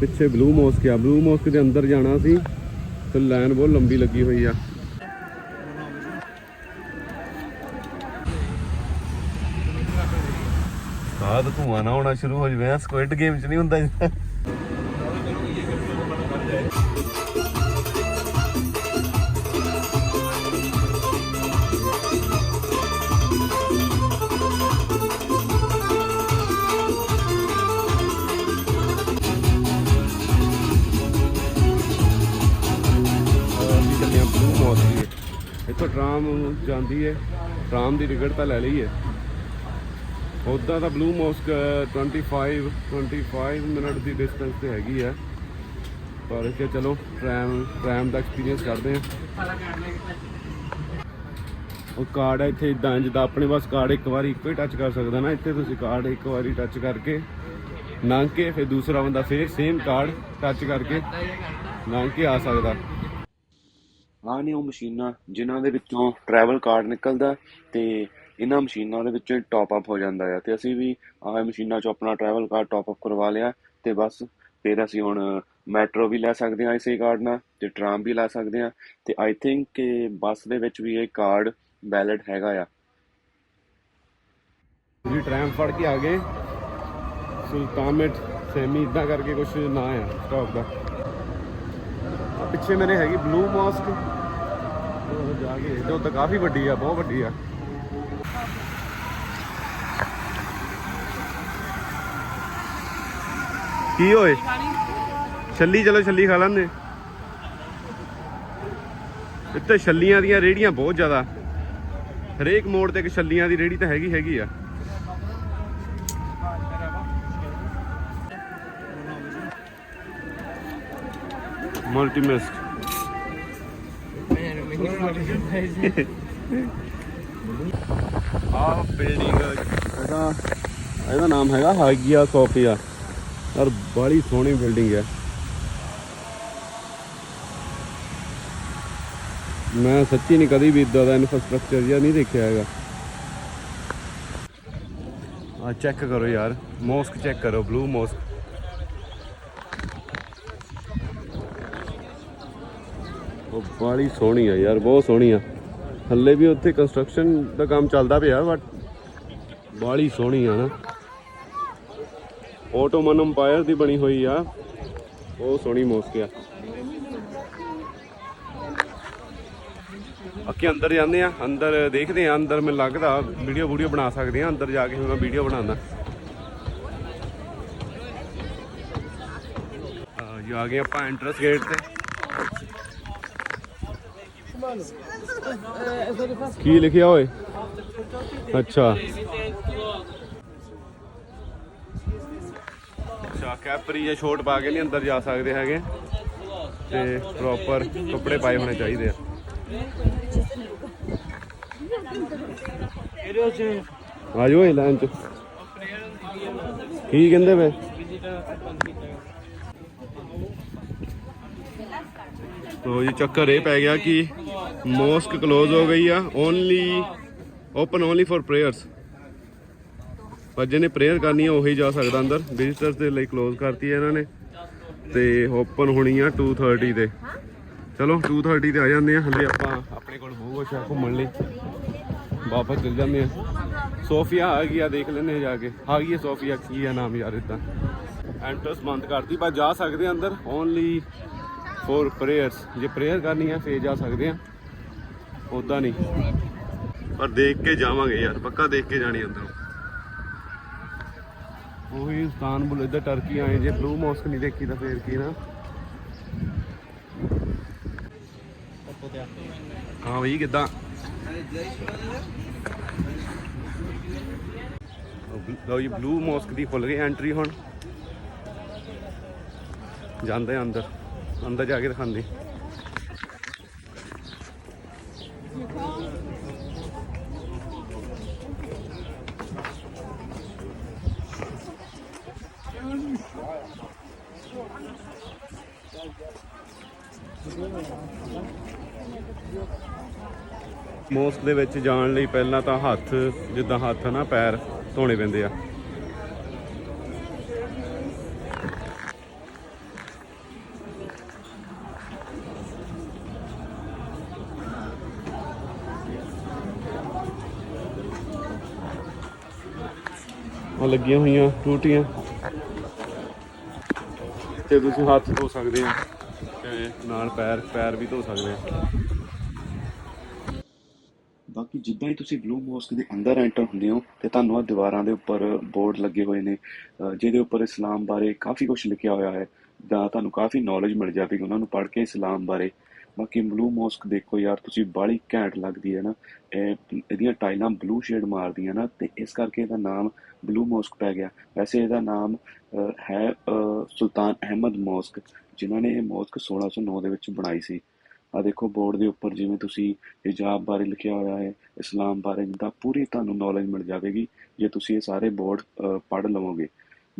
ਪਿੱਛੇ blue mosque ਆ। Blue mosque ਦੇ ਅੰਦਰ ਜਾਣਾ ਸੀ ਤੇ ਲਾਈਨ ਬਹੁਤ ਲੰਬੀ ਲੱਗੀ ਹੋਈ ਆ। ਸਾਦ ਧੂਆਂ ਨਾ ਹੋਣਾ ਸ਼ੁਰੂ ਹੋ ਜਵੇ। ਸਕੁਇਡ ਗੇਮ ਚ ਨਹੀਂ ਹੁੰਦਾ ਹੈ ਟਰਾਮ ਦੀ ਟਿਕਟ ਤਾਂ ਲੈ ਲਈ ਹੈ। ਉੱਦਾਂ ਤਾਂ ਬਲੂ ਮੋਸਕ 25 25 ਮਿੰਟ ਦੀ ਡਿਸਟੈਂਸ ਤੇ ਹੈਗੀ ਹੈ। ਪਰ ਕਿ ਚਲੋ ਟ੍ਰੈਮ ਟ੍ਰੈਮ ਦਾ ਐਕਸਪੀਰੀਅੰਸ ਕਰਦੇ ਹਾਂ। ਉਹ ਕਾਰਡ ਹੈ ਇੱਥੇ ਇਦਾਂ ਜਿੱਦਾਂ ਆਪਣੇ ਬਸ ਕਾਰਡ ਇੱਕ ਵਾਰੀ ਇੱਕੋ ਹੀ ਟੱਚ ਕਰ ਸਕਦਾ ਨਾ। ਇੱਥੇ ਤੁਸੀਂ ਕਾਰਡ ਇੱਕ ਵਾਰੀ ਟੱਚ ਕਰਕੇ ਲੰਘ ਕੇ ਫਿਰ ਦੂਸਰਾ ਬੰਦਾ ਫਿਰ ਸੇਮ ਕਾਰਡ ਟੱਚ ਕਰਕੇ ਲੰਘ ਕੇ ਆ ਸਕਦਾ। ਆਹ ਨੇ ਉਹ ਮਸ਼ੀਨਾਂ ਜਿਨ੍ਹਾਂ ਦੇ ਵਿੱਚੋਂ ਟਰੈਵਲ ਕਾਰਡ ਨਿਕਲਦਾ ਤੇ ਇਹਨਾਂ ਮਸ਼ੀਨਾਂ ਦੇ ਵਿੱਚੋਂ ਟਾਪ ਅਪ ਹੋ ਜਾਂਦਾ ਆ ਤੇ ਅਸੀਂ ਵੀ ਆਹ ਮਸ਼ੀਨਾਂ 'ਚੋਂ ਆਪਣਾ ਟਰੈਵਲ ਕਾਰਡ ਟਾਪ ਅਪ ਕਰਵਾ ਲਿਆ ਤੇ ਬਸ ਫਿਰ ਅਸੀਂ ਹੁਣ ਮੈਟਰੋ ਵੀ ਲੈ ਸਕਦੇ ਹਾਂ ਇਸੇ ਕਾਰਡ ਨਾਲ ਤੇ ਟ੍ਰਾਮ ਵੀ ਲੈ ਸਕਦੇ ਹਾਂ ਤੇ ਆਈ ਥਿੰਕ ਕਿ ਬੱਸ ਦੇ ਵਿੱਚ ਵੀ ਇਹ ਕਾਰਡ ਵੈਲਿਡ ਹੈਗਾ ਆ। ਜੀ ਟ੍ਰਾਮ ਫੜ ਕੇ ਆ ਗਏ। ਸੁਲਤਾਨਮੇਟ ਸੈਮੀ ਇਦਾਂ ਕਰਕੇ ਕੁਝ ਨਾਂ ਆ ਸਟਾਪ ਦਾ। ਆ ਪਿੱਛੇ ਮੇਰੇ ਹੈਗੀ ਬਲੂ ਮਾਸਕ ਉਹ ਜਾ ਕੇ ਇਹਦੇ ਉੱਤੇ ਕਾਫੀ ਵੱਡੀ ਆ, ਬਹੁਤ ਵੱਡੀ ਆ। ਕੀ ਹੋਏ ਛੱਲੀ, ਚਲੋ ਛੱਲੀ ਖਾ ਲੈਂਦੇ। ਇੱਥੇ ਛੱਲੀਆਂ ਦੀਆਂ ਰੇੜੀਆਂ ਬਹੁਤ ਜ਼ਿਆਦਾ। ਹਰੇਕ ਮੋੜ ਤੇ ਇੱਕ ਛੱਲੀਆਂ ਦੀ ਰੇੜੀ ਤਾਂ ਹੈਗੀ ਹੈਗੀ ਆ। ਮਲਟੀ ਮਿਸਕ ਬਿਲਡਿੰਗ ਇਹਦਾ ਇਹਦਾ ਨਾਮ ਹੈਗਾ ਹਾਗੀਆ ਸੋਫੀਆ। ਔਰ ਬੜੀ ਸੋਹਣੀ ਬਿਲਡਿੰਗ ਹੈ ਮੈਂ ਸੱਚੀ ਨਹੀਂ ਕਦੀ ਵੀ ਇਦਾਂ ਦਾ ਇਨਫਰਾਸਟ੍ਰਕਚਰ ਜਿਹਾ ਨਹੀਂ ਦੇਖਿਆ ਹੈਗਾ। ਆ ਚੈੱਕ ਕਰੋ ਯਾਰ ਮੋਸਕ ਚੈੱਕ ਕਰੋ ਬਲੂ ਮੋਸਕ ਉਹ ਸੋਹਣੀ ਆ ਯਾਰ, ਬਹੁਤ ਸੋਹਣੀ ਆ। ਥੱਲੇ ਵੀ ਉੱਥੇ ਕੰਸਟਰਕਸ਼ਨ ਦਾ ਕੰਮ ਚੱਲਦਾ ਪਿਆ ਬਟ ਬੜੀ ਸੋਹਣੀ ਆ ਨਾ। ਆਟੋਮਨ ਅੰਪਾਇਰ ਦੀ ਬਣੀ ਹੋਈ ਆ। ਬਹੁਤ ਸੋਹਣੀ ਮੋਸਕ ਆ। ਅੱਗੇ ਅੰਦਰ ਜਾਂਦੇ ਆ, ਅੰਦਰ ਦੇਖਦੇ ਆ, ਅੰਦਰ ਮੈਨੂੰ ਲੱਗਦਾ ਵੀਡੀਓ ਵੀਡੀਓ ਬਣਾ ਸਕਦੇ ਆ, ਅੰਦਰ ਜਾ ਕੇ ਫਿਰ ਮੈਂ ਵੀਡੀਓ ਬਣਾਉਂਦਾ। ਆ, ਜੀ ਆ ਗਏ ਆਪਾਂ ਐਂਟਰਸ ਗੇਟ ਤੇ। ਕੀ ਲਿਖਿਆ ਓਏ? ਅੱਛਾ। ਅੱਛਾ, ਕੈਪਰੀ ਜਾਂ ਛੋਟ ਪਾ ਕੇ ਨਹੀਂ ਅੰਦਰ ਜਾ ਸਕਦੇ ਹੈਗੇ। ਤੇ ਪ੍ਰੋਪਰ ਕੱਪੜੇ ਪਾਏ ਹੋਣੇ ਚਾਹੀਦੇ ਆ। ਆ ਜਾਓ ਇਹ ਲਾਈਨ ਚ। ਕੀ ਕਹਿੰਦੇ ਵੇ ਤੋ ਜੀ, ਚੱਕਰ ਇਹ ਪੈ ਗਿਆ ਕਿ ਮੋਸਕ ਕਲੋਜ਼ ਹੋ ਗਈ ਆ। Only open only for prayers ਪਰ ਜਿਹਨੇ ਪ੍ਰੇਅਰ ਕਰਨੀ ਆ, ਉਹੀ ਜਾ ਸਕਦਾ ਅੰਦਰ। ਵਿਜ਼ਿਟਰਸ ਦੇ ਲਈ ਕਲੋਜ਼ ਕਰਤੀ ਹੈ ਇਹਨਾਂ ਨੇ। ਤੇ ਓਪਨ ਹੋਣੀ ਆ 2:30 ਤੇ ਚਲੋ 2:30 ਤੇ ਆ ਜਾਂਦੇ ਆ। ਹਲੇ ਆਪਾਂ ਆਪਣੇ ਕੋਲ ਬਹੁਤ ਕੁਝ ਆ ਘੁੰਮਣ ਲਈ। ਵਾਪਸ ਚਲ ਜਾਂਦੇ ਆ। ਸੋਫੀਆ ਆ ਗਈ ਆ ਦੇਖ ਲੈਨੇ ਜਾ ਕੇ। ਆ ਗਈ ਹੈ ਸੋਫੀਆ, ਕੀ ਆ ਨਾਮ ਯਾਰ ਇਦਾਂ ਐਂਟਰਸ ਬੰਦ ਕਰਤੀ, ਪਰ ਜਾ ਸਕਦੇ ਆ ਅੰਦਰ। ਓਨਲੀ ਫੋਰ ਪ੍ਰੇਅਰਸ ਜੇ ਪ੍ਰੇਅਰ ਕਰਨੀ ਆ, ਫੇਰ ਜਾ ਸਕਦੇ ਆ। ਉਦਾਂ ਨਹੀਂ। ਪਰ ਦੇਖ ਕੇ ਜਾਵਾਂਗੇ ਯਾਰ, ਪੱਕਾ ਦੇਖ ਕੇ ਜਾਣੀ ਅੰਦਰ। ਉਹੀ ਇਸਤਾਨਬੁਲ ਇੱਧਰ ਟਰਕੀ ਆਏ, ਜੇ ਬਲੂ ਮੋਸਕ ਨਹੀਂ ਦੇਖੀ ਤਾਂ ਫੇਰ ਕੀ ਨਾ। ਹਾਂ ਬਈ, ਕਿੱਦਾਂ? ਲਓ ਜੀ ਬਲੂ ਮੋਸਕ ਦੀ ਖੁੱਲ ਗਈ ਐਂਟਰੀ ਹੁਣ। ਜਾਂਦੇ ਅੰਦਰ। ਅੰਦਰ ਜਾ ਕੇ ਦਿਖਾਉਂਦੇ। ਮੋਸਕ ਦੇ ਵਿੱਚ ਜਾਣ ਲਈ ਪਹਿਲਾਂ ਤਾਂ ਹੱਥ, ਜਿੱਦਾਂ ਹੱਥ ਨਾ, ਪੈਰ ਧੋਣੇ ਪੈਂਦੇ ਆ। ਆ ਲੱਗੀਆਂ ਹੋਈਆਂ ਟੂਟੀਆਂ। ਤੇ ਤੁਸੀਂ ਹੱਥ ਧੋ ਸਕਦੇ ਆ ਤੇ ਨਾਲ ਪੈਰ ਪੈਰ ਵੀ ਧੋ ਸਕਦੇ ਆ। ਬਾਕੀ ਜਿੱਦਾਂ ਹੀ ਤੁਸੀਂ ਬਲੂ ਮੋਸਕ ਦੇ ਅੰਦਰ ਐਂਟਰ ਹੁੰਦੇ ਹੋ ਤੇ ਤੁਹਾਨੂੰ ਆ ਦੀਵਾਰਾਂ ਦੇ ਉੱਪਰ ਬੋਰਡ ਲੱਗੇ ਹੋਏ ਨੇ ਜਿਹਦੇ ਉੱਪਰ ਇਸਲਾਮ ਬਾਰੇ ਕਾਫੀ ਕੁਝ ਲਿਖਿਆ ਹੋਇਆ ਹੈ ਜਾਂ ਤੁਹਾਨੂੰ ਕਾਫੀ ਨੌਲੇਜ ਮਿਲ ਜਾਵੇਗੀ ਉਹਨਾਂ ਨੂੰ ਪੜ੍ਹ ਕੇ ਇਸਲਾਮ ਬਾਰੇ। ਬਾਕੀ ਬਲੂ ਮੋਸਕ ਦੇਖੋ ਯਾਰ, ਤੁਸੀਂ ਬਾਲੀ ਘੈਂਟ ਲੱਗਦੀ ਹੈ ਨਾ, ਇਹ ਇਹਦੀਆਂ ਟਾਈਲਾਂ ਬਲੂ ਸ਼ੇਡ ਮਾਰਦੀਆਂ ਨਾ, ਤੇ ਇਸ ਕਰਕੇ ਇਹਦਾ ਨਾਮ ਬਲੂ ਮੋਸਕ ਪੈ ਗਿਆ। ਵੈਸੇ ਇਹਦਾ ਨਾਮ ਹੈ ਸੁਲਤਾਨ ਅਹਿਮਦ ਮੋਸਕ ਜਿਨ੍ਹਾਂ ਨੇ ਇਹ ਮੋਸਕ 1609 ਦੇ ਵਿੱਚ ਬਣਾਈ ਸੀ। ਆ ਦੇਖੋ ਬੋਰਡ ਦੇ ਉੱਪਰ ਜਿਵੇਂ ਤੁਸੀਂ ਹਿਜਾਬ ਬਾਰੇ ਲਿਖਿਆ ਹੋਇਆ ਹੈ ਇਸਲਾਮ ਬਾਰੇ ਜਿੱਦਾਂ ਪੂਰੀ ਤੁਹਾਨੂੰ ਨੌਲੇਜ ਮਿਲ ਜਾਵੇਗੀ ਜੇ ਤੁਸੀਂ ਇਹ ਸਾਰੇ ਬੋਰਡ ਪੜ੍ਹ ਲਵੋਗੇ।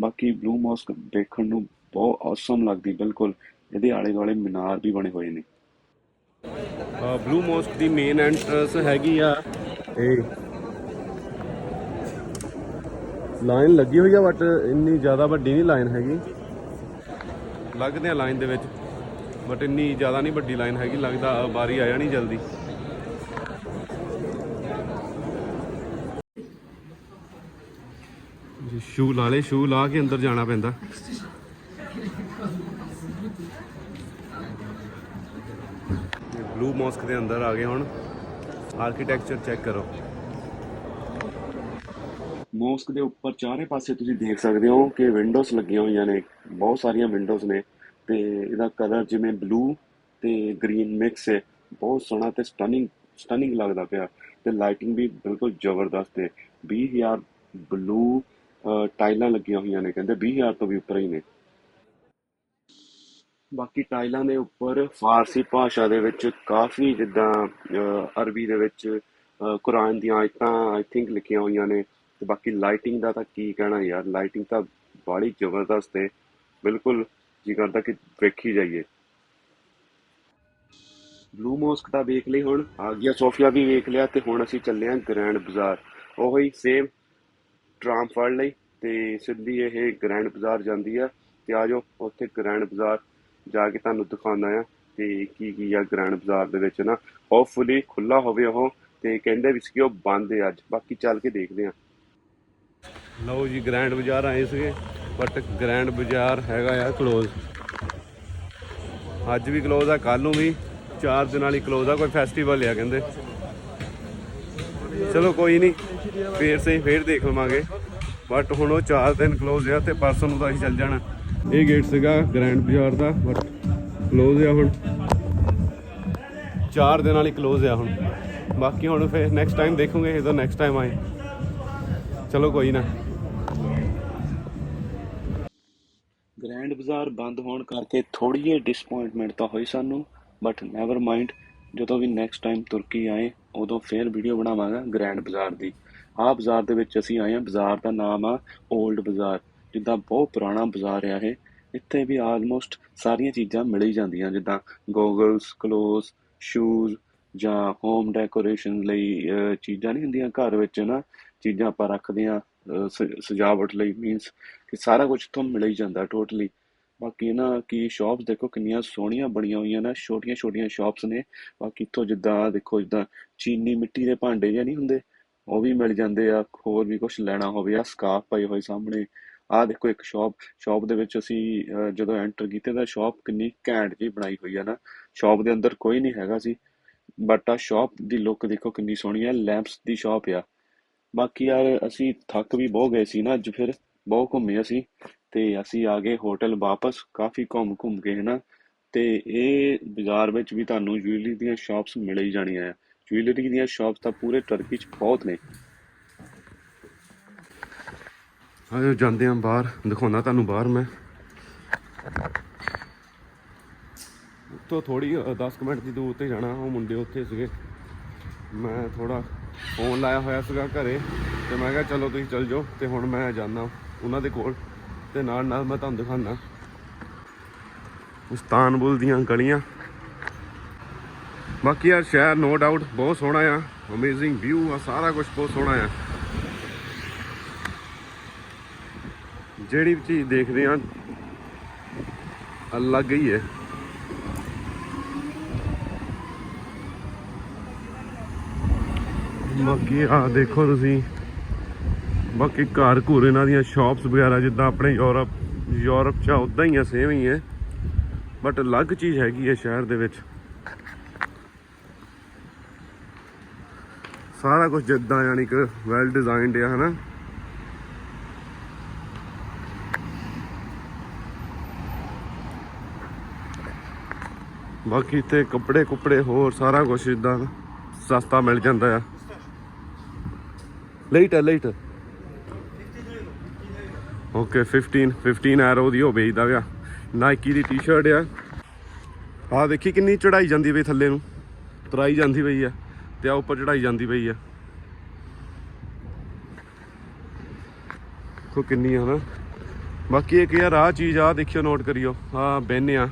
ਬਾਕੀ ਬਲੂ ਮੋਸਕ ਦੇਖਣ ਨੂੰ ਬਹੁਤ ਔਸਮ ਲੱਗਦੀ ਬਿਲਕੁਲ। ਇਹਦੇ ਆਲੇ ਦੁਆਲੇ ਮੀਨਾਰ ਵੀ ਬਣੇ ਹੋਏ ਨੇ। ਬਲੂ ਮੋਸਕ ਦੀ ਮੇਨ ਐਂਟਰੈਂਸ ਹੈਗੀ ਆ। ਇਹ ਲਾਈਨ ਲੱਗੀ ਹੋਈ ਆ ਬਟ ਇੰਨੀ ਜ਼ਿਆਦਾ ਵੱਡੀ ਨਹੀਂ ਲਾਈਨ ਹੈਗੀ। ਲੱਗਦੇ ਆ ਲਾਈਨ ਦੇ ਵਿੱਚ। ਬਟ ਇੰਨੀ ਜ਼ਿਆਦਾ ਨਹੀਂ ਵੱਡੀ ਲਾਈਨ ਹੈਗੀ, ਲੱਗਦਾ ਬਾਰੀ ਆ ਜਾਣੀ ਜਲਦੀ। ਸ਼ੂ ਲਾ ਲੈ ਸ਼ੂ ਲਾ ਕੇ ਅੰਦਰ ਜਾਣਾ ਪੈਂਦਾ। ਬਲੂ ਮੋਸਕ ਦੇ ਅੰਦਰ ਆ ਗਏ ਹੁਣ। ਆਰਕੀਟੈਕਚਰ ਚੈੱਕ ਕਰੋ। ਮੋਸਕ ਦੇ ਉੱਪਰ ਚਾਰੇ ਪਾਸੇ ਤੁਸੀਂ ਦੇਖ ਸਕਦੇ ਹੋ ਕਿ ਵਿੰਡੋਜ਼ ਲੱਗੀਆਂ ਹੋਈਆਂ ਨੇ, ਬਹੁਤ ਸਾਰੀਆਂ ਵਿੰਡੋਜ਼ ਨੇ। ਤੇ ਇਹਦਾ ਕਲਰ ਜਿਵੇਂ ਬਲੂ ਤੇ ਗ੍ਰੀਨ ਮਿਕਸ ਹੈ। ਬਹੁਤ ਸੋਹਣਾ ਤੇ ਸਟਨਿੰਗ ਸਟਨਿੰਗ ਲੱਗਦਾ ਪਿਆ। ਤੇ ਲਾਈਟਿੰਗ ਵੀ ਬਿਲਕੁਲ ਜ਼ਬਰਦਸਤ ਹੈ। 20000 ਬਲੂ ਟਾਈਲਾਂ ਲੱਗੀਆਂ ਹੋਈਆਂ ਨੇ ਕਹਿੰਦੇ। 20000 ਤੋਂ ਵੀ ਉੱਪਰ ਹੀ ਨੇ। ਬਾਕੀ ਟਾਈਲਾਂ ਦੇ ਉੱਪਰ ਫਾਰਸੀ ਭਾਸ਼ਾ ਦੇ ਵਿੱਚ ਕਾਫੀ ਜਿੱਦਾਂ ਅਹ, ਅਰਬੀ ਦੇ ਵਿੱਚ ਕੁਰਾਨ ਦੀਆਂ ਆਇਤਾਂ ਆਈ ਥਿੰਕ ਲਿਖੀਆਂ ਹੋਈਆਂ ਨੇ। ਤੇ ਬਾਕੀ ਲਾਈਟਿੰਗ ਦਾ ਤਾਂ ਕੀ ਕਹਿਣਾ ਯਾਰ। ਲਾਈਟਿੰਗ ਤਾਂ ਬੜੀ ਜ਼ਬਰਦਸਤ ਹੈ। ਬਿਲਕੁਲ ਜੀ ਕਰਦਾ ਕਿ ਵੇਖੀ ਜਾਈਏ। ਬਲੂ ਮੋਸਕ ਤਾਂ ਵੇਖ ਲਈ ਹੁਣ। ਆ ਸੋਫੀਆ ਵੀ ਵੇਖ ਲਿਆ ਤੇ ਹੁਣ ਅਸੀਂ ਚੱਲੇ ਆਂ ਗ੍ਰੈਂਡ ਬਾਜ਼ਾਰ ਉਹੀ ਸੇਮ ਟਰਾਮ ਫੜ ਲਈ ਤੇ ਸਿੱਧੀ ਇਹ ਗ੍ਰੈਂਡ ਬਾਜ਼ਾਰ ਜਾਂਦੀ ਆ। ਤੇ ਆਜੋ ਉੱਥੇ ਗ੍ਰੈਂਡ ਬਾਜ਼ਾਰ ਜਾ ਕੇ ਤੁਹਾਨੂੰ ਦਿਖਾਉਂਦਾ ਆ ਤੇ ਕੀ ਕੀ ਆ ਗ੍ਰੈਂਡ ਬਾਜ਼ਾਰ ਦੇ ਵਿੱਚ ਨਾ। ਹੋਪਫੁਲੀ ਖੁੱਲਾ ਹੋਵੇ ਉਹ ਤੇ ਕਹਿੰਦੇ ਵੀ ਸੀ ਉਹ ਬੰਦ ਹੈ ਅੱਜ। ਬਾਕੀ ਚੱਲ ਕੇ ਦੇਖਦੇ ਆ। ਲਓ ਜੀ ਗ੍ਰੈਂਡ ਬਾਜ਼ਾਰ ਆਏ ਸੀਗੇ। ਬਟ ਗ੍ਰੈਂਡ ਬਾਜ਼ਾਰ ਹੈਗਾ ਆ ਕਲੋਜ਼ ਅੱਜ ਵੀ ਕਲੋਜ਼ ਆ ਕੱਲ ਨੂੰ ਵੀ। ਚਾਰ ਦਿਨ ਵਾਲੀ ਕਲੋਜ਼ ਆ, ਕੋਈ ਫੈਸਟੀਵਲ ਆ ਕਹਿੰਦੇ। ਚਲੋ ਕੋਈ ਨਹੀਂ, ਫੇਰ ਸਹੀ, ਫੇਰ ਦੇਖ ਲਵਾਂਗੇ। ਬਟ ਹੁਣ ਉਹ ਚਾਰ ਦਿਨ ਕਲੋਜ਼ ਆ ਤੇ ਪਰਸੋਂ ਨੂੰ ਤਾਂ ਅਸੀਂ ਚੱਲ ਜਾਣਾ। ਇਹ ਗੇਟ ਸੀਗਾ ਗ੍ਰੈਂਡ ਬਾਜ਼ਾਰ ਦਾ, ਬਟ ਕਲੋਜ਼ ਆ ਹੁਣ। ਚਾਰ ਦਿਨ ਵਾਲੀ ਕਲੋਜ਼ ਆ ਹੁਣ। ਬਾਕੀ ਹੁਣ ਫੇਰ ਨੈਕਸਟ ਟਾਈਮ ਦੇਖੂਗੇ, ਜਦੋਂ ਨੈਕਸਟ ਟਾਈਮ ਆਏ। ਚਲੋ ਕੋਈ ਨਾ ਗ੍ਰੈਂਡ ਬਾਜ਼ਾਰ ਬੰਦ ਹੋਣ ਕਰਕੇ ਥੋੜੀ ਜਿਹੀ ਡਿਸਪਾਇੰਟਮੈਂਟ ਤਾਂ ਹੋਈ ਸਾਨੂੰ ਬਟ ਨੈਵਰ ਮਾਈਂਡ ਜਦੋਂ ਵੀ ਨੈਕਸਟ ਟਾਈਮ ਤੁਰਕੀ ਆਏ, ਉਦੋਂ ਫੇਰ ਵੀਡੀਓ ਬਣਾਵਾਂਗਾ ਗ੍ਰੈਂਡ ਬਾਜ਼ਾਰ ਦੀ। ਆਹ ਬਾਜ਼ਾਰ ਦੇ ਵਿੱਚ ਅਸੀਂ ਆਏ ਹਾਂ ਬਾਜ਼ਾਰ ਦਾ ਨਾਮ ਆ 올ਡ ਬਾਜ਼ਾਰ ਜਿੱਦਾਂ ਬਹੁਤ ਪੁਰਾਣਾ ਬਾਜ਼ਾਰ ਆ ਇਹ। ਇੱਥੇ ਵੀ ਆਲਮੋਸਟ ਸਾਰੀਆਂ ਚੀਜ਼ਾਂ ਮਿਲ ਹੀ ਜਾਂਦੀਆਂ, ਜਿੱਦਾਂ ਗੋਗਲਸ ਕਲੋਥਸ ਸ਼ੂਜ਼ ਜਾਂ ਹੋਮ ਡੈਕੋਰੇਸ਼ਨ ਲਈ ਚੀਜ਼ਾਂ ਨਹੀਂ ਹੁੰਦੀਆਂ ਘਰ ਵਿੱਚ ਨਾ, ਚੀਜ਼ਾਂ ਆਪਾਂ ਰੱਖਦੇ ਆ ਸਜਾਵਟ ਲਈ ਮੀਨਸ ਕਿ ਸਾਰਾ ਕੁਝ ਇੱਥੋਂ ਮਿਲ ਹੀ ਜਾਂਦਾ ਟੋਟਲੀ ਬਾਕੀ ਨਾ ਕੀ ਸ਼ਾਪਸ ਦੇਖੋ ਕਿੰਨੀਆਂ ਸੋਹਣੀਆਂ ਬਣੀਆਂ ਹੋਈਆਂ ਨਾ, ਛੋਟੀਆਂ ਛੋਟੀਆਂ ਸ਼ਾਪਸ ਨੇ। ਬਾਕੀ ਇੱਥੋਂ ਜਿੱਦਾਂ ਦੇਖੋ, ਜਿੱਦਾਂ ਚੀਨੀ ਮਿੱਟੀ ਦੇ ਭਾਂਡੇ ਜਿਹੇ ਨਹੀਂ ਹੁੰਦੇ, ਉਹ ਵੀ ਮਿਲ ਜਾਂਦੇ ਆ। ਹੋਰ ਵੀ ਕੁਝ ਲੈਣਾ ਹੋਵੇ ਆ ਸਕਾਰਫ ਪਏ ਹੋਏ ਸਾਹਮਣੇ। ਆਹ ਦੇਖੋ ਇੱਕ ਸ਼ਾਪ ਸ਼ਾਪ ਦੇ ਵਿੱਚ ਅਸੀਂ ਜਦੋਂ ਐਂਟਰ ਕੀਤੇ ਤਾਂ ਸ਼ਾਪ ਕਿੰਨੀ ਘੈਂਟ ਜੀ ਬਣਾਈ ਹੋਈ ਆ ਨਾ। ਸ਼ਾਪ ਦੇ ਅੰਦਰ ਕੋਈ ਨਹੀਂ ਹੈਗਾ ਸੀ ਬਟ ਆ ਸ਼ਾਪ ਦੀ ਲੁੱਕ ਦੇਖੋ ਕਿੰਨੀ ਸੋਹਣੀ ਆ ਲੈਂਪਸ ਦੀ ਸ਼ਾਪ ਆ। ਬਾਕੀ ਯਾਰ ਅਸੀਂ ਥੱਕ ਵੀ ਬਹੁਤ ਗਏ ਸੀ ਨਾ, ਅੱਜ ਫਿਰ ਬਹੁਤ ਘੁੰਮੇ ਅਸੀਂ। ਤੇ ਅਸੀਂ ਆ ਗਏ ਹੋਟਲ ਵਾਪਸ, ਕਾਫੀ ਘੁੰਮ ਘੁੰਮ ਕੇ ਹੈ ਨਾ ਤੇ ਇਹ ਬਾਜ਼ਾਰ ਵਿੱਚ ਵੀ ਤੁਹਾਨੂੰ ਜੁਐਲਰੀ ਦੀਆਂ ਸ਼ਾਪਸ ਮਿਲ ਹੀ ਜਾਣੀਆਂ ਆ। ਜੁਐਲਰੀ ਦੀਆਂ ਸ਼ਾਪਸ ਤਾਂ ਪੂਰੇ ਟਰਕੀ 'ਚ ਬਹੁਤ ਨੇ। ਆਜੋ, ਜਾਂਦੇ ਆਂ ਬਾਹਰ। ਦਿਖਾਉਣਾ ਤੁਹਾਨੂੰ ਬਾਹਰ ਮੈਂ। ਉੱਤੋਂ ਥੋੜੀ 10 ਮਿੰਟ ਦੀ ਦੂਰ ਤੇ ਜਾਣਾ, ਉਹ ਮੁੰਡੇ ਉੱਥੇ ਸੀਗੇ। ਮੈਂ ਥੋੜਾ ਫੋਨ ਲਾਇਆ ਹੋਇਆ ਸੀਗਾ ਘਰੇ, ਤੇ ਮੈਂ ਕਿਹਾ, ਚਲੋ, ਤੁਸੀਂ ਚੱਲ ਜਾਓ, ਤੇ ਹੁਣ ਮੈਂ ਜਾਂਦਾ ਉਹਨਾਂ ਦੇ ਕੋਲ। ਤੇ ਨਾਲ ਨਾਲ ਮੈਂ ਤੁਹਾਨੂੰ ਦਿਖਾਣਾ ਉਸਤਾਨਬੁਲ ਦੀਆਂ ਗਲੀਆਂ। ਬਾਕੀ ਯਾਰ ਸ਼ਹਿਰ ਨੋ ਡਾਊਟ ਬਹੁਤ ਸੋਹਣਾ ਆ। ਅਮੇਜ਼ਿੰਗ ਵਿਊ ਆ, ਸਾਰਾ ਕੁਝ ਬਹੁਤ ਸੋਹਣਾ ਆ। ਜਿਹੜੀ ਵੀ ਚੀਜ਼ ਦੇਖਦੇ ਆ, ਅਲੱਗ ਹੀ ਹੈ ਬਾਕੀ ਆ ਦੇਖੋ ਤੁਸੀਂ। ਬਾਕੀ ਘਰ ਘੂਰ ਇਹਨਾਂ ਦੀਆਂ ਸ਼ਾਪਸ ਵਗੈਰਾ ਜਿੱਦਾਂ ਆਪਣੇ ਯੂਰਪ ਯੂਰਪ ਚ ਉਦਾਂ ਹੀ ਆ ਸੇਮ ਹੀ ਹੈ ਬਟ ਅਲੱਗ ਚੀਜ਼ ਹੈਗੀ ਹੈ ਸ਼ਹਿਰ ਦੇ ਵਿੱਚ। ਸਾਰਾ ਕੁਝ ਜਿੱਦਾਂ ਯਾਨੀ ਕਿ ਵੈਲ ਡਿਜ਼ਾਈਨਡ ਆ, ਹਨਾ? ਬਾਕੀ ਇੱਥੇ ਕੱਪੜੇ ਕੁਪੜੇ ਹੋਰ ਸਾਰਾ ਕੁਝ ਇਦਾਂ ਸਸਤਾ ਮਿਲ ਜਾਂਦਾ ਆ। ਲੇਟ ਹੈ ਲੇਟ ਓਕੇ 15 15 ਐਰੋ ਦੀ ਉਹ ਵੇਚਦਾ ਪਿਆ। ਨਾਈਕੀ ਦੀ ਟੀ-ਸ਼ਰਟ ਆ। ਆਹ ਦੇਖੀ ਕਿੰਨੀ ਚੜਾਈ ਜਾਂਦੀ ਪਈ ਥੱਲੇ ਨੂੰ। ਤਰਾਈ ਜਾਂਦੀ ਪਈ ਆ ਤੇ ਆ ਉੱਪਰ ਚੜਾਈ ਜਾਂਦੀ ਪਈ ਆ। ਕੋ ਕਿੰਨੀ ਆ ਨਾ। ਬਾਕੀ ਇੱਕ ਯਾਰ ਆਹ ਚੀਜ਼ ਆ ਦੇਖਿਓ ਨੋਟ ਕਰਿਓ। ਆ ਬੈਨ ਆ।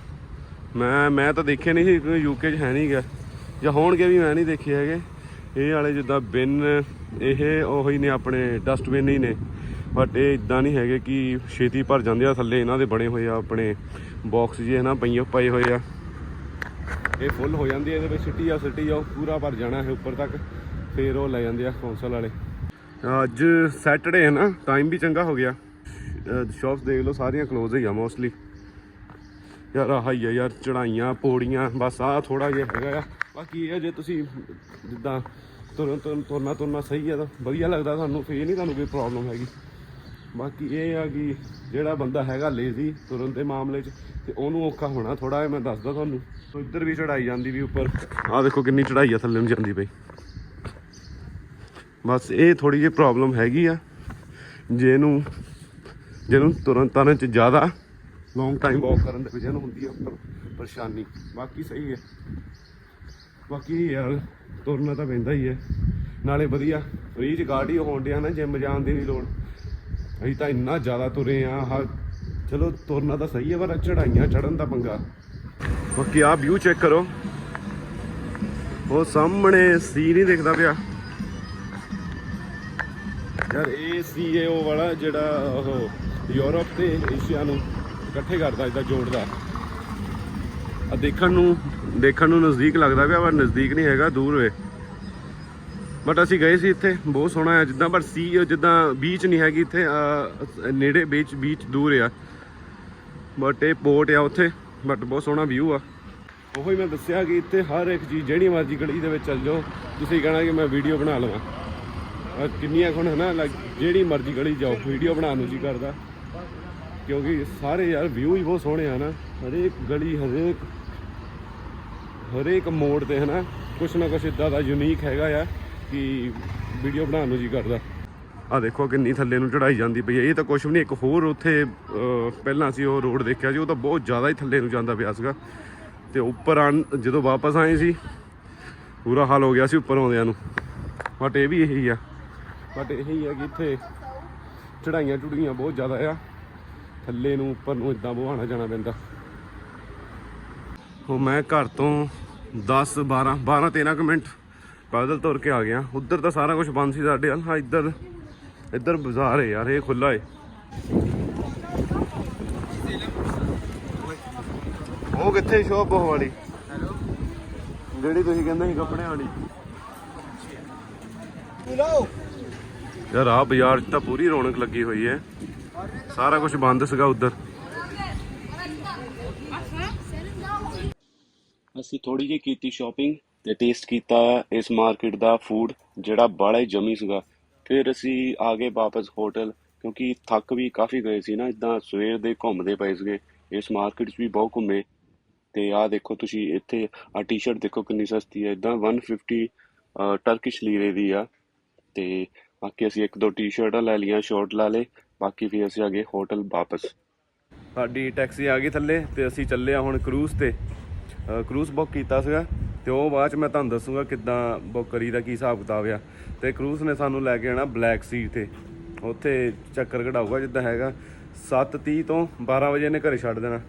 ਮੈਂ ਮੈਂ ਤਾਂ ਦੇਖੇ ਨਹੀਂ ਸੀ ਕਿਉਂਕਿ ਯੂਕੇ 'ਚ ਹੈ ਨਹੀਂ ਗਾ ਜਾਂ ਹੋਣਗੇ ਵੀ ਮੈਂ ਨਹੀਂ ਦੇਖੇ ਹੈਗੇ। ਇਹ ਵਾਲੇ ਜਿੱਦਾਂ ਬਿਨ ਇਹ ਉਹੀ ਨੇ ਆਪਣੇ ਡਸਟਬਿਨ ਹੀ ਨੇ। ਬਟ ਇਹ ਇਦਾਂ ਨਹੀਂ ਹੈਗੇ ਕਿ ਛੇਤੀ ਭਰ ਜਾਂਦੇ ਆ, ਥੱਲੇ ਇਹਨਾਂ ਦੇ ਬਣੇ ਹੋਏ ਆ, ਆਪਣੇ ਬਾਕਸ ਜਿਹੇ ਨਾ ਪਈਓ ਪਏ ਹੋਏ ਆ। ਇਹ ਫੁੱਲ ਹੋ ਜਾਂਦੀ ਹੈ ਇਹਦੇ ਵਿੱਚ ਸਿੱਟੀ ਆ ਸਿੱਟੀ ਆ ਪੂਰਾ ਭਰ ਜਾਣਾ ਹੈ ਉੱਪਰ ਤੱਕ, ਫਿਰ ਉਹ ਲੈ ਜਾਂਦੇ ਆ ਕੌਂਸਲ ਵਾਲੇ। ਅੱਜ ਸੈਟਰਡੇ ਹੈ ਨਾ ਟਾਈਮ ਵੀ ਚੰਗਾ ਹੋ ਗਿਆ। ਸ਼ਾਪਸ ਦੇਖ ਲਓ, ਸਾਰੀਆਂ ਕਲੋਜ਼ ਹੀ ਆ ਮੋਸਟਲੀ ਯਾਰ ਆਹ ਹੀ ਆ ਯਾਰ ਚੜਾਈਆਂ ਪੌੜੀਆਂ, ਬਸ ਆਹ ਥੋੜਾ ਜਿਹਾ ਹੈਗਾ ਆ। ਬਾਕੀ ਇਹ ਆ, ਜੇ ਤੁਸੀਂ ਜਿੱਦਾਂ ਤੁਰਨ ਤੁਰਨ ਤੁਰਨਾ ਤੁਰਨਾ ਸਹੀ ਆ ਤਾਂ ਵਧੀਆ ਲੱਗਦਾ ਤੁਹਾਨੂੰ, ਫੇਰ ਨਹੀਂ ਤੁਹਾਨੂੰ ਕੋਈ ਪ੍ਰੋਬਲਮ ਹੈਗੀ। ਬਾਕੀ ਇਹ ਆ ਕਿ ਜਿਹੜਾ ਬੰਦਾ ਹੈਗਾ ਲੇਜ਼ੀ ਤੁਰਨ ਦੇ ਮਾਮਲੇ 'ਚ, ਤੇ ਉਹਨੂੰ ਔਖਾ ਹੋਣਾ ਥੋੜਾ ਜਿਹਾ, ਮੈਂ ਦੱਸਦਾ ਤੁਹਾਨੂੰ। ਸੋ ਇੱਧਰ ਵੀ ਚੜਾਈ ਜਾਂਦੀ ਵੀ ਉੱਪਰ। ਆਹ ਦੇਖੋ ਕਿੰਨੀ ਚੜਾਈ ਆ, ਥੱਲੇ ਨੂੰ ਜਾਂਦੀ ਪਈ। ਬਸ ਇਹ ਥੋੜੀ ਜਿਹੀ ਪ੍ਰੋਬਲਮ ਹੈਗੀ ਆ ਜੇ ਇਹਨੂੰ ਜਿਹਨੂੰ ਤੁਰਨ ਤਰਨ 'ਚ ਜ਼ਿਆਦਾ ਲੌਂਗ ਟਾਈਮ ਵਾਕ ਕਰਨ ਦੇ ਵਿੱਚ ਇਹਨੂੰ ਹੁੰਦੀ ਆ ਪਰ- ਪਰੇਸ਼ਾਨੀ। ਬਾਕੀ ਸਹੀ ਹੈ। ਬਾਕੀ ਯਾਰ, ਤੁਰਨਾ ਤਾਂ ਪੈਂਦਾ ਹੀ ਹੈ। ਨਾਲੇ ਵਧੀਆ ਫ੍ਰੀ ਚ ਗਾਰਡੀ ਹੋਣ ਡਿਆ ਨਾ ਜਿਮ ਜਾਣ ਦੀ ਨਹੀਂ ਲੋੜ। ਅਸੀਂ ਤਾਂ ਇੰਨਾ ਜ਼ਿਆਦਾ ਤੁਰੇ ਆ, ਆਹ, ਚਲੋ ਤੁਰਨਾ ਤਾਂ ਸਹੀ ਹੈ, ਪਰ ਚੜਾਈਆਂ ਚੜਨ ਦਾ ਪੰਗਾ। ਬਾਕੀ ਆਹ ਵਿਊ ਚੈੱਕ ਕਰੋ। ਉਹ ਸਾਹਮਣੇ ਸੀ ਨਹੀਂ ਦਿਖਦਾ ਪਿਆ। ਯਾਰ, ਇਹ ਸੀ ਇਹ ਉਹ ਵਾਲਾ ਜਿਹੜਾ ਉਹ ਯੂਰਪ ਤੇ ਏਸ਼ੀਆ ਨੂੰ ਇਕੱਠੇ ਕਰਦਾ ਇਦਾਂ ਜੋੜਦਾ ਆ ਦੇਖਣ ਨੂੰ ਦੇਖਣ ਨੂੰ ਨਜ਼ਦੀਕ ਲੱਗਦਾ ਪਿਆ, ਪਰ ਨਜ਼ਦੀਕ ਨਹੀਂ ਹੈਗਾ, ਦੂਰ ਵੇ ਬਟ ਅਸੀਂ ਗਏ ਸੀ ਇੱਥੇ, ਬਹੁਤ ਸੋਹਣਾ ਹੈ ਜਿੱਦਾਂ, ਪਰ ਸੀ ਜਿੱਦਾਂ ਬੀਚ ਨਹੀਂ ਹੈਗੀ ਇੱਥੇ ਨੇੜੇ ਬੀਚ ਬੀਚ ਦੂਰ ਆ। ਬਟ ਇਹ ਪੋਰਟ ਆ ਉੱਥੇ ਬਟ ਬਹੁਤ ਸੋਹਣਾ ਵਿਊ ਆ। ਉਹੀ ਮੈਂ ਦੱਸਿਆ ਕਿ ਇੱਥੇ ਹਰ ਇੱਕ ਚੀਜ਼, ਜਿਹੜੀ ਮਰਜ਼ੀ ਗਲੀ ਦੇ ਵਿੱਚ ਚੱਲ ਜਾਓ, ਤੁਸੀਂ ਕਹਣਾ ਕਿ ਮੈਂ ਵੀਡੀਓ ਬਣਾ ਲਵਾਂ। ਆਹ ਕਿੰਨੀਆਂ ਹੁਣ ਹਨਾ, like, ਜਿਹੜੀ ਮਰਜ਼ੀ ਗਲੀ ਜਾਓ ਵੀਡੀਓ ਬਣਾਉਣ ਨੂੰ ਜੀ ਕਰਦਾ। ਕਿਉਂਕਿ ਸਾਰੇ ਯਾਰ ਵਿਊ ਹੀ ਬਹੁਤ ਸੋਹਣੇ ਆ ਨਾ ਹਰੇਕ ਗਲੀ, ਹਰੇਕ ਹਰੇਕ ਮੋੜ ਤੇ ਹਨਾ, ਕੁਛ ਨਾ ਕੁਛ ਇਦਾਂ ਦਾ ਯੂਨੀਕ ਹੈਗਾ ਆ। ਕਿ ਵੀਡੀਓ ਬਣਾਉਣ ਨੂੰ ਜੀ ਕਰਦਾ। ਆ ਦੇਖੋ ਕਿੰਨੀ ਥੱਲੇ ਨੂੰ ਚੜਾਈ ਜਾਂਦੀ ਪਈ ਹੈ। ਇਹ ਤਾਂ ਕੁਛ ਵੀ ਨਹੀਂ, ਇੱਕ ਹੋਰ ਉੱਥੇ ਪਹਿਲਾਂ ਸੀ ਉਹ ਰੋਡ ਦੇਖਿਆ ਸੀ, ਉਹ ਤਾਂ ਬਹੁਤ ਜ਼ਿਆਦਾ ਹੀ ਥੱਲੇ ਨੂੰ ਜਾਂਦਾ ਪਿਆ ਸੀਗਾ। ਤੇ ਉੱਪਰ ਆਣ, ਜਦੋਂ ਵਾਪਸ ਆਏ ਸੀ, ਪੂਰਾ ਹਾਲ ਹੋ ਗਿਆ ਸੀ ਉੱਪਰ ਆਉਂਦਿਆਂ ਨੂੰ। ਬਟ ਇਹ ਵੀ ਇਹੀ ਆ। ਬਟ ਇਹੀ ਆ ਕਿ ਇੱਥੇ ਚੜਾਈਆਂ ਚੁੜੀਆਂ ਬਹੁਤ ਜ਼ਿਆਦਾ ਆ। ਥੱਲੇ ਨੂੰ, ਉੱਪਰ ਨੂੰ ਇਦਾਂ ਬਹਾਣਾ ਜਾਣਾ ਪੈਂਦਾ। ਉਹ ਮੈਂ ਘਰ ਤੋਂ 10 12 12 13 ਕੁ ਮਿੰਟ ਪੈਦਲ ਤੁਰ ਕੇ ਆ ਗਿਆ। ਉੱਧਰ ਤਾਂ ਸਾਰਾ ਕੁਝ ਬੰਦ ਸੀ ਸਾਡੇ ਹਾਂ ਇੱਧਰ ਇੱਧਰ ਬਾਜ਼ਾਰ ਹੈ ਯਾਰ ਇਹ ਖੁੱਲਾ ਹੈ ਉਹ ਕਿੱਥੇ ਸ਼ੋਪ ਉਹ ਵਾਲੀ? ਜਿਹੜੀ ਤੁਸੀਂ ਕਹਿੰਦੇ ਸੀ ਕੱਪੜਿਆਂ ਵਾਲੀ। ਯਾਰ ਆ ਬਾਜ਼ਾਰ 'ਚ ਤਾਂ ਪੂਰੀ ਰੌਣਕ ਲੱਗੀ ਹੋਈ ਹੈ ਸਾਰਾ ਕੁਝ ਬੰਦ ਸੀਗਾ ਉੱਧਰ। ਅਸੀਂ ਥੋੜੀ ਜਿਹੀ ਕੀਤੀ ਸ਼ਾਪਿੰਗ ਤੇ ਟੇਸਟ ਕੀਤਾ ਇਸ ਮਾਰਕੀਟ ਦਾ ਫੂਡ ਜਿਹੜਾ ਬੜਾ ਹੀ ਜਮੀ ਸੀਗਾ। ਫਿਰ ਅਸੀਂ ਆ ਗਏ ਵਾਪਸ ਹੋਟਲ ਕਿਉਂਕਿ ਥੱਕ ਵੀ ਕਾਫੀ ਗਏ ਸੀ ਨਾ ਇਦਾਂ ਸਵੇਰ ਦੇ ਘੁੰਮਦੇ ਪਏ ਸੀਗੇ। ਇਸ ਮਾਰਕੀਟ 'ਚ ਵੀ ਬਹੁਤ ਘੁੰਮੇ। ਤੇ ਆਹ ਦੇਖੋ ਤੁਸੀਂ ਇੱਥੇ ਆ ਟੀ-ਸ਼ਰਟ ਦੇਖੋ ਕਿੰਨੀ ਸਸਤੀ ਹੈ। ਇਦਾਂ 150 ਟਰਕਿਸ਼ ਲੀਰੇ ਦੀ ਆ। ਤੇ ਬਾਕੀ ਅਸੀਂ ਇੱਕ ਦੋ ਟੀ-ਸ਼ਰਟਾਂ ਲੈ ਲਈਆਂ ਸ਼ਾਰਟ ਲਾ ਲਏ। ਬਾਕੀ ਫਿਰ ਅਸੀਂ ਆ ਗਏ ਹੋਟਲ ਵਾਪਸ। ਸਾਡੀ ਟੈਕਸੀ ਆ ਗਈ ਥੱਲੇ ਤੇ ਅਸੀਂ ਚੱਲੇ ਆ ਹੁਣ ਕਰੂਜ਼ ਤੇ। ਕਰੂਜ਼ ਬੁੱਕ ਕੀਤਾ ਸੀਗਾ। ਤੇ ਉਹ ਬਾਅਦ ਚ ਮੈਂ ਤੁਹਾਨੂੰ ਦੱਸੂਗਾ ਕਿੱਦਾਂ ਬੁੱਕ ਕਰੀ ਦਾ, ਕੀ ਹਿਸਾਬ ਕਿਤਾਬ ਆ। ਤੇ ਕਰੂਜ਼ ਨੇ ਸਾਨੂੰ ਲੈ ਕੇ ਆਣਾ ਬਲੈਕ ਸੀ ਤੇ। ਉੱਥੇ ਚੱਕਰ ਕਢਾਊਗਾ, ਜਿੱਦਾਂ ਹੈਗਾ 7:30 ਤੋਂ 12 ਵਜੇ ਨੇ ਘਰੇ ਛੱਡ ਦੇਣਾ।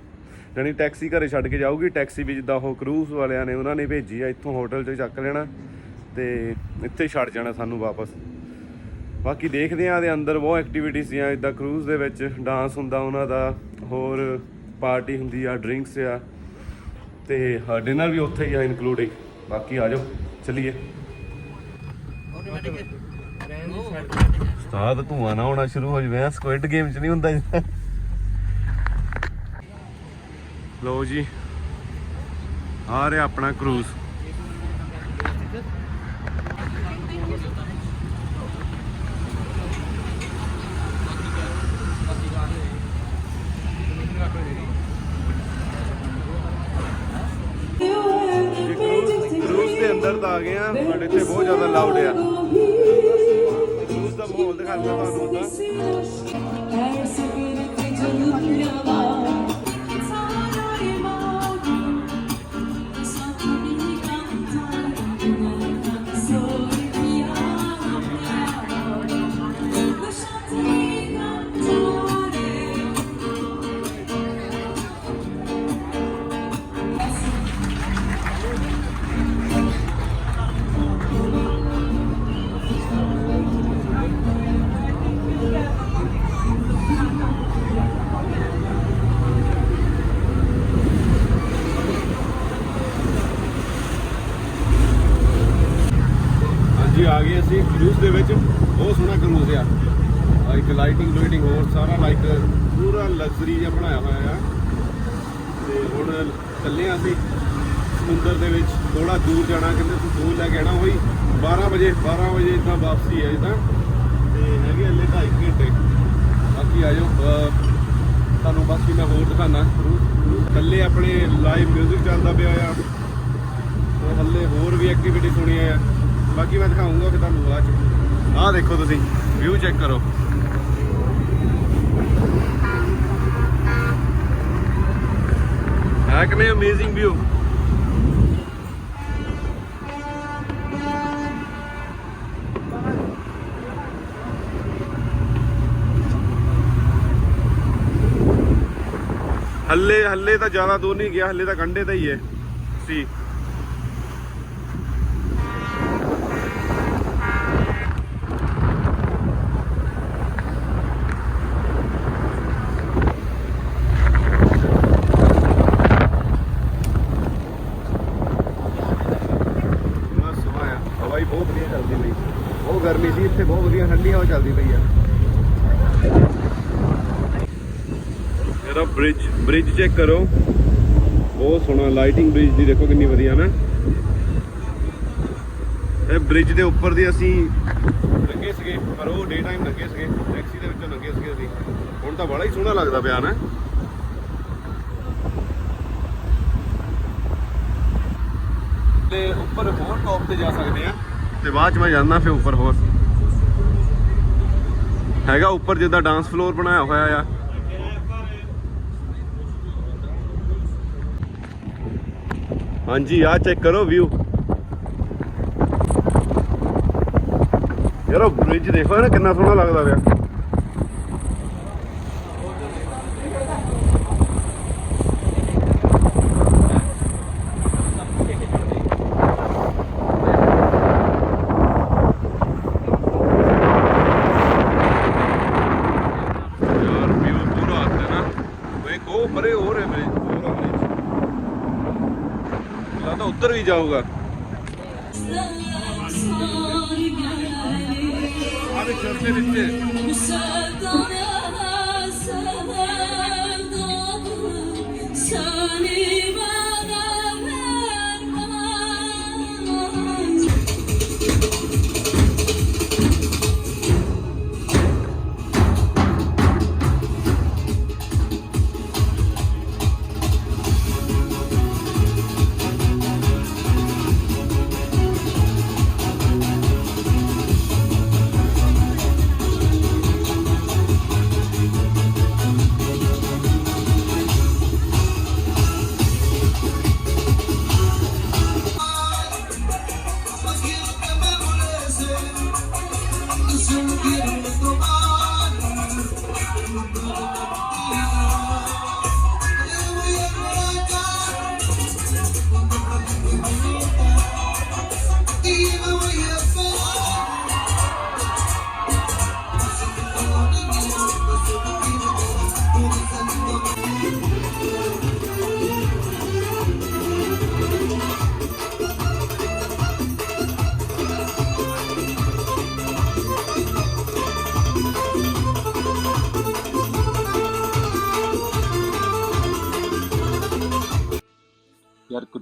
ਜਾਣੀ ਟੈਕਸੀ ਘਰੇ ਛੱਡ ਕੇ ਜਾਊਗੀ ਟੈਕਸੀ ਵੀ ਜਿੱਦਾਂ ਉਹ ਕਰੂਜ਼ ਵਾਲਿਆਂ ਨੇ, ਉਹਨਾਂ ਨੇ ਭੇਜੀ ਆ, ਇੱਥੋਂ ਹੋਟਲ 'ਚ ਚੱਕ ਲੈਣਾ ਤੇ ਇੱਥੇ ਛੱਡ ਜਾਣਾ ਸਾਨੂੰ ਵਾਪਸ। ਬਾਕੀ ਦੇਖਦੇ ਆ ਦੇ ਅੰਦਰ ਬਹੁਤ ਐਕਟੀਵਿਟੀਜ਼ ਆ ਇਦਾਂ ਕਰੂਜ਼ ਦੇ ਵਿੱਚ ਡਾਂਸ ਹੁੰਦਾ, ਉਹਨਾਂ ਦਾ ਹੋਰ ਪਾਰਟੀ ਹੁੰਦੀ ਆ ਡਰਿੰਕਸ ਆ। ਤੇ ਡਿਨਰ ਵੀ ਉੱਥੇ ਹੀ ਆ ਇਨਕਲੂਡਿੰਗ ਬਾਕੀ ਆ ਜਾਓ, ਚਲਿਏ। ਉਸਤਾਦ, ਧੂਆਂ ਨਾ ਹੋਣਾ ਸ਼ੁਰੂ ਹੋ ਜਵੇ। ਸਕੁਇਡ ਗੇਮ ਚ ਨਹੀਂ ਹੁੰਦਾ ਜਿੱਦਾਂ ਲਓ ਜੀ, ਆ ਰਿਹਾ ਆਪਣਾ ਕਰੂਜ਼ ਆ ਗਏ ਆ ਸਾਡੇ ਇੱਥੇ ਬਹੁਤ ਜ਼ਿਆਦਾ ਲਾਊਡ ਆ। ਕਰੂਜ਼ ਦਾ ਮਾਹੌਲ ਦਿਖਾਉਂਦਾ ਤੁਹਾਨੂੰ ਉਹਦਾ ਦੇ ਵਿੱਚ ਬਹੁਤ ਸੋਹਣਾ ਕਰੂਜ਼ ਆ। ਇੱਕ ਲਾਈਟਿੰਗ ਲਾਈਟਿੰਗ ਹੋਰ ਸਾਰਾ ਲਾਈਕ ਪੂਰਾ ਲਗਜ਼ਰੀ ਜਿਹਾ ਬਣਾਇਆ ਹੋਇਆ ਆ। ਤੇ ਹੁਣ ਚੱਲੇ ਆ ਅਸੀਂ ਸਮੁੰਦਰ ਦੇ ਵਿੱਚ ਥੋੜਾ ਦੂਰ ਜਾਣਾ, ਕਹਿੰਦੇ ਤੂੰ ਦੂਰ ਲੈ ਕੇ ਆਣਾ ਹੋਈ 12 ਵਜੇ 12 ਵਜੇ ਇਦਾਂ ਵਾਪਸੀ ਹੈ ਇਦਾਂ ਤੇ। ਹੈਗੇ ਹਲੇ 2.5 ਘੰਟੇ। ਬਾਕੀ ਆ ਜਾਓ ਤੁਹਾਨੂੰ ਬਾਕੀ ਮੈਂ ਹੋਰ ਦਿਖਾਣਾ ਥੱਲੇ ਆਪਣੇ ਲਾਈਵ 뮤직 ਚੱਲਦਾ ਪਿਆ ਆ। ਤੇ ਹੱਲੇ ਹੋਰ ਵੀ ਐਕਟੀਵਿਟੀ ਸੁਣੀਆਂ ਆ। ਬਾਕੀ ਮੈਂ ਦਿਖਾਉਂਗਾ ਕਿ ਤੁਹਾਨੂੰ ਬਾਅਦ ਚ। ਆਹ ਦੇਖੋ ਤੁਸੀਂ ਵਿਊ ਚੈੱਕ ਕਰੋ। ਹੈ ਕਿ ਅਮੇਜ਼ਿੰਗ ਵਿਊ ਹੱਲੇ ਹੱਲੇ ਤਾਂ ਜ਼ਿਆਦਾ ਦੂਰ ਨਹੀਂ ਗਿਆ, ਹੱਲੇ ਤਾਂ ਕੰਢੇ ਤੇ ਹੀ ਹੈ। ਸੀ ਬੜਾ ਸੋਹਣਾ ਆ ਹਵਾ ਹੀ ਬਹੁਤ ਵਧੀਆ ਚੱਲਦੀ ਪਈ ਬਹੁਤ ਗਰਮੀ ਸੀ, ਇੱਥੇ ਬਹੁਤ ਵਧੀਆ ਠੰਡੀ ਹਵਾ ਚੱਲਦੀ ਪਈ ਆ। ਇਹਦਾ ਬ੍ਰਿਜ ਬ੍ਰਿਜ ਚੈੱਕ ਕਰੋ। ਬਹੁਤ ਸੋਹਣਾ ਲਾਈਟਿੰਗ ਬ੍ਰਿਜ ਦੀ ਦੇਖੋ ਕਿੰਨੀ ਵਧੀਆ ਨਾ। ਇਹ ਬ੍ਰਿਜ ਦੇ ਉੱਪਰ ਦੀ ਅਸੀਂ ਲੰਘੇ ਸੀਗੇ, ਪਰ ਉਹ ਡੇ ਟਾਈਮ ਲੰਘੇ ਸੀਗੇ। ਟੈਕਸੀ ਦੇ ਵਿੱਚੋਂ ਲੰਘੇ ਸੀਗੇ ਅਸੀਂ। ਹੁਣ ਤਾਂ ਬੜਾ ਹੀ ਸੋਹਣਾ ਲੱਗਦਾ ਪਿਆ ਨਾ। ਤੇ ਉੱਪਰ ਹੋਰ ਟੌਪ ਤੇ ਜਾ ਸਕਦੇ ਆ। ਤੇ ਬਾਅਦ ਚ ਮੈਂ ਜਾਂਦਾ ਫਿਰ ਉੱਪਰ ਹੋਰ। ਹੈਗਾ ਉੱਪਰ ਜਿੱਦਾਂ ਡਾਂਸ ਫਲੋਰ ਬਣਾਇਆ ਹੋਇਆ ਆ। ਹਾਂਜੀ ਆ ਚੈੱਕ ਕਰੋ ਵਿਊ ਯਾਰ ਉਹ ਬ੍ਰਿਜ ਦੇਖੋ ਨਾ ਕਿੰਨਾ ਸੋਹਣਾ ਲੱਗਦਾ ਪਿਆ ਯਾਰ ਵਿਊ ਪੂਰਾ ਆਤੇ ਨਾ ਵੇਖ ਉਹ ਪਰੇ ਹੋ ਰਿਹਾ ਬ੍ਰਿਜ ਪੂਰਾ ਬ੍ਰਿਜ ਲੱਗਦਾ ਜਾਊਗਾ।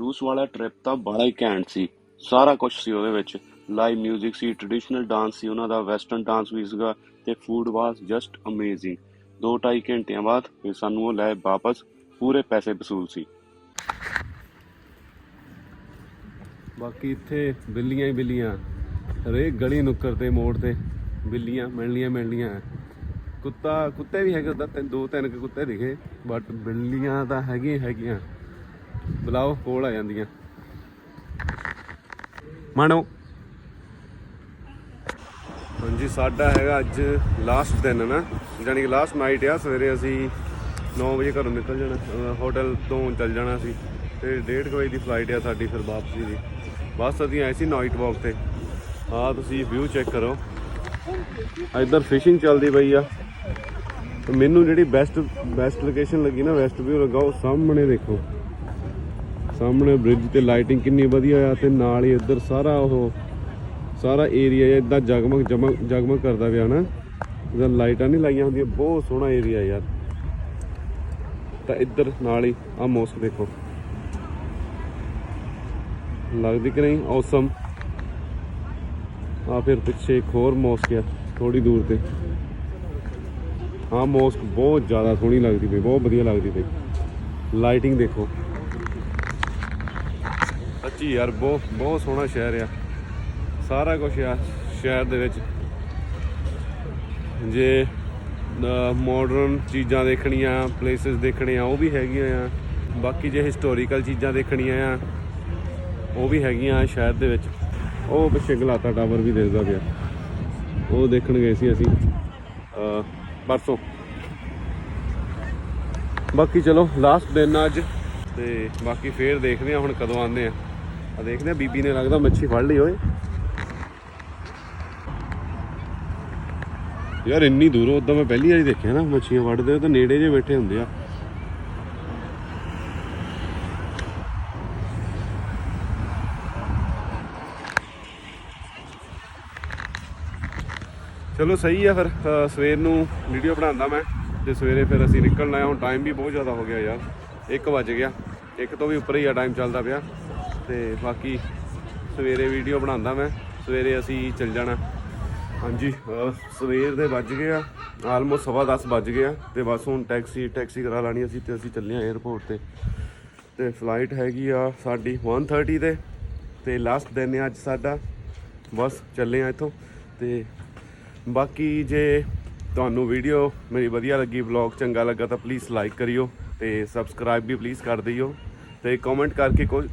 ਯਾਰ ਵਾਲਾ ਟ੍ਰਿਪ ਤਾਂ ਬੜਾ ਹੀ ਘੈਂਟ ਸੀ। ਸਾਰਾ ਕੁਝ ਸੀ ਉਹਦੇ ਵਿੱਚ। ਲਾਈਵ 뮤직 ਸੀ ਟ੍ਰੈਡੀਸ਼ਨਲ ਡਾਂਸ ਸੀ, ਉਹਨਾਂ ਦਾ ਵੈਸਟਰਨ ਡਾਂਸ ਵੀ ਸੀਗਾ ਤੇ ਫੂਡ ਵਾਸ ਜਸਟ ਅਮੇਜ਼ਿੰਗ 2.5 ਘੰਟਿਆਂ ਬਾਅਦ ਫਿਰ ਸਾਨੂੰ ਉਹ ਲੈ ਵਾਪਸ, ਪੂਰੇ ਪੈਸੇ ਵਸੂਲ ਸੀ। ਬਾਕੀ ਇੱਥੇ ਬਿੱਲੀਆਂ ਹੀ ਬਿੱਲੀਆਂ। ਹਰੇਕ ਗਲੀ ਨੁੱਕਰ ਤੇ ਮੋੜ ਤੇ ਬਿੱਲੀਆਂ, ਮਿਲਣੀਆਂ ਮਿਲਣੀਆਂ। ਕੁੱਤਾ, ਕੁੱਤੇ ਵੀ ਹੈਗੇ ਉਦਾਂ ਤਿੰਨ ਦੋ ਤਿੰਨ ਕੁੱਤੇ ਦਿਖੇ ਬਟ ਬਿੱਲੀਆਂ ਤਾਂ ਹੈਗੀਆਂ ਹੈਗੀਆਂ। ਬੁਲਾਓ, ਕੋਲ ਆ ਜਾਂਦੀਆਂ। ਮਾਣੋ। ਹਾਂਜੀ, ਸਾਡਾ ਹੈਗਾ ਅੱਜ ਲਾਸਟ ਦਿਨ ਨਾ। ਜਾਨੀ ਕਿ ਲਾਸਟ ਨਾਈਟ ਆ, ਸਵੇਰੇ ਅਸੀਂ 9 ਵਜੇ ਘਰੋਂ ਨਿਕਲ ਜਾਣਾ ਹੋਟਲ ਤੋਂ ਚੱਲ ਜਾਣਾ ਸੀ। ਤੇ 1:30 ਵਜੇ ਦੀ ਫਲਾਈਟ ਆ ਸਾਡੀ ਫਿਰ ਵਾਪਸੀ ਦੀ। ਬਸ ਅਸੀਂ ਆਏ ਸੀ ਨਾਈਟ ਵਾਕ ਤੇ। ਆਹ ਤੁਸੀਂ ਵਿਊ ਚੈੱਕ ਕਰੋ। ਇੱਧਰ ਫਿਸ਼ਿੰਗ ਚੱਲਦੀ ਪਈ ਆ। ਤੇ ਮੈਨੂੰ ਜਿਹੜੀ ਬੈਸਟ ਬੈਸਟ ਲੋਕੇਸ਼ਨ ਲੱਗੀ ਨਾ ਵੈਸਟ ਵਿਊ ਲੱਗਾ, ਉਹ ਸਾਹਮਣੇ ਦੇਖੋ। ਸਾਹਮਣੇ ਬ੍ਰਿਜ ਤੇ ਲਾਈਟਿੰਗ ਕਿੰਨੀ ਵਧੀਆ ਆ ਤੇ ਨਾਲ ਹੀ ਇੱਧਰ ਸਾਰਾ ਉਹ, ਸਾਰਾ ਏਰੀਆ ਇਦਾਂ ਜਗਮਗ ਜਮਗ, ਜਗਮਗ ਕਰਦਾ ਪਿਆ ਨਾ। ਜਦੋਂ ਲਾਈਟਾਂ ਨਹੀਂ ਲਾਈਆਂ ਹੁੰਦੀਆਂ, ਬਹੁਤ ਸੋਹਣਾ ਏਰੀਆ ਯਾਰ। ਤਾਂ ਇੱਧਰ ਨਾਲ ਹੀ ਆ ਮੌਸਮ ਦੇਖੋ। ਲੱਗਦੀ ਕਿ ਨਹੀਂ? ਔਸਮ ਆ ਫਿਰ ਪਿੱਛੇ ਇੱਕ ਹੋਰ ਮੌਸਕ ਆ ਥੋੜੀ ਦੂਰ ਤੇ। ਹਾਂ ਮੌਸਕ ਬਹੁਤ ਜ਼ਿਆਦਾ ਸੋਹਣੀ ਲੱਗਦੀ ਪਈ, ਬਹੁਤ ਵਧੀਆ ਲੱਗਦੀ ਪਈ। ਲਾਈਟਿੰਗ ਦੇਖੋ। ਸੱਚੀ ਯਾਰ, ਬਹੁਤ ਬਹੁਤ ਸੋਹਣਾ ਸ਼ਹਿਰ ਆ। ਸਾਰਾ ਕੁਝ ਆ ਸ਼ਹਿਰ ਦੇ ਵਿੱਚ। ਜੇ ਮਾਡਰਨ ਚੀਜ਼ਾਂ ਦੇਖਣੀਆਂ ਪਲੇਸਿਸ ਦੇਖਣੀਆਂ, ਉਹ ਵੀ ਹੈਗੀਆਂ ਆ। ਬਾਕੀ ਜੇ ਹਿਸਟੋਰੀਕਲ ਚੀਜ਼ਾਂ ਦੇਖਣੀਆਂ ਆ, ਉਹ ਵੀ ਹੈਗੀਆਂ ਸ਼ਹਿਰ ਦੇ ਵਿੱਚ। ਉਹ ਪਿੱਛੇ ਗਲਾਤਾ ਟਾਵਰ ਵੀ ਦਿਸਦਾ ਪਿਆ। ਉਹ ਦੇਖਣ ਗਏ ਸੀ ਅਸੀਂ ਪਰਸੋਂ। ਬਾਕੀ ਚਲੋ ਲਾਸਟ ਦਿਨ ਆ ਅੱਜ। ਤੇ ਬਾਕੀ ਫੇਰ ਦੇਖਦੇ ਆ ਹੁਣ ਕਦੋਂ ਆਉਂਦੇ ਆ। ਆ ਦੇਖਦੇ ਆ, ਬੀਬੀ ਨੇ ਲੱਗਦਾ ਮੱਛੀ ਫੜ ਲਈ ਓਏ। ਯਾਰ ਇੰਨੀ ਦੂਰੋਂ ਉਦਾਂ ਮੈਂ ਪਹਿਲੀ ਵਾਰੀ ਦੇਖਿਆ ਨਾ, ਮੱਛੀਆਂ ਵੜਦੇ ਉਹ ਤਾਂ ਨੇੜੇ ਜੇ ਬੈਠੇ ਹੁੰਦੇ ਆ। ਚਲੋ ਸਹੀ ਆ ਫਿਰ ਸਵੇਰ ਨੂੰ ਵੀਡੀਓ ਬਣਾਉਂਦਾ ਮੈਂ, ਤੇ ਸਵੇਰੇ ਫਿਰ ਅਸੀਂ ਨਿਕਲਣਾ ਆ, ਹੁਣ ਟਾਈਮ ਵੀ ਬਹੁਤ ਜ਼ਿਆਦਾ ਹੋ ਗਿਆ ਯਾਰ। 1 ਵਜ ਗਿਆ, ਇੱਕ ਤੋਂ ਵੀ ਉੱਪਰ ਹੀ ਆ ਟਾਈਮ ਚੱਲਦਾ ਪਿਆ। ਤੇ ਬਾਕੀ ਸਵੇਰੇ ਵੀਡੀਓ ਬਣਾਉਂਦਾ ਮੈਂ। ਸਵੇਰੇ ਅਸੀਂ ਚੱਲ ਜਾਣਾ। ਹਾਂਜੀ ਸਵੇਰ ਦੇ ਵੱਜ ਗਏ ਆ। ਆਲਮੋਸਟ ਸਵਾ 10 ਵੱਜ ਗਏ ਆ। ਤੇ ਬਸ ਹੁਣ ਟੈਕਸੀ ਟੈਕਸੀ ਕਰਾ ਲੈਣੀ ਅਸੀਂ ਤੇ ਅਸੀਂ ਚੱਲੇ ਆ 에어ਪੋਰਟ ਤੇ। ਤੇ ਫਲਾਈਟ ਹੈਗੀ ਆ ਸਾਡੀ 1:30 ਤੇ। ਤੇ ਲਾਸਟ ਦਿਨ ਹੈ ਅੱਜ ਸਾਡਾ। ਬਸ ਚੱਲੇ ਆ ਇੱਥੋਂ। ਤੇ ਬਾਕੀ ਜੇ ਤੁਹਾਨੂੰ ਵੀਡੀਓ ਮੇਰੀ ਵਧੀਆ ਲੱਗੀ ਵਲੌਗ ਚੰਗਾ ਲੱਗਾ ਤਾਂ ਪਲੀਜ਼ ਲਾਈਕ ਕਰਿਓ ਤੇ ਸਬਸਕ੍ਰਾਈਬ ਵੀ ਪਲੀਜ਼ ਕਰ ਦਿਓ। ਤੇ ਕਮੈਂਟ ਕਰਕੇ ਕੋਈ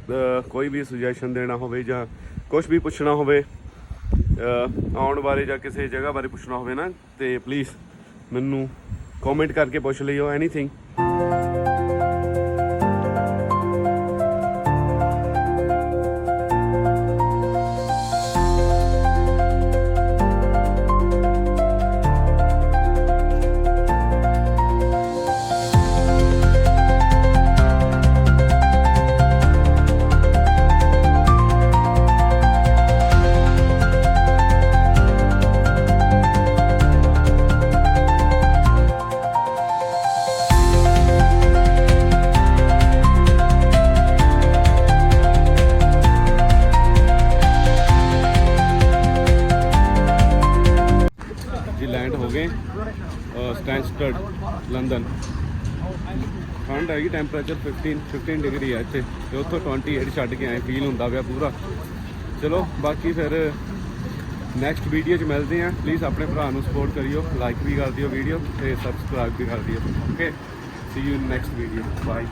ਕੋਈ ਵੀ ਸੁਜੈਸ਼ਨ ਦੇਣਾ ਹੋਵੇ ਜਾਂ ਕੁਝ ਵੀ ਪੁੱਛਣਾ ਹੋਵੇ ਆਉਣ ਬਾਰੇ ਜਾਂ ਕਿਸੇ ਜਗ੍ਹਾ ਬਾਰੇ ਪੁੱਛਣਾ ਹੋਵੇ ਨਾ, ਤੇ ਪਲੀਜ਼ ਮੈਨੂੰ ਕਮੈਂਟ ਕਰਕੇ ਪੁੱਛ ਲਿਓ ਐਨੀਥਿੰਗ ਟੈਂਪਰੇਚਰ 15 15 ਡਿਗਰੀ ਹੈ ਇੱਥੇ। ਤੇ ਉੱਥੋਂ 28 ਛੱਡ ਕੇ ਆਏ ਫੀਲ ਹੁੰਦਾ ਪਿਆ ਪੂਰਾ। ਚਲੋ, ਬਾਕੀ ਫਿਰ ਨੈਕਸਟ ਵੀਡੀਓ 'ਚ ਮਿਲਦੇ ਆ ਪਲੀਜ਼ ਆਪਣੇ ਭਰਾ ਨੂੰ ਸਪੋਰਟ ਕਰਿਓ ਲਾਈਕ ਵੀ ਕਰ ਦਿਓ ਵੀਡੀਓ ਤੇ ਸਬਸਕ੍ਰਾਈਬ ਵੀ ਕਰ ਦਿਓ। Okay see you in next video bye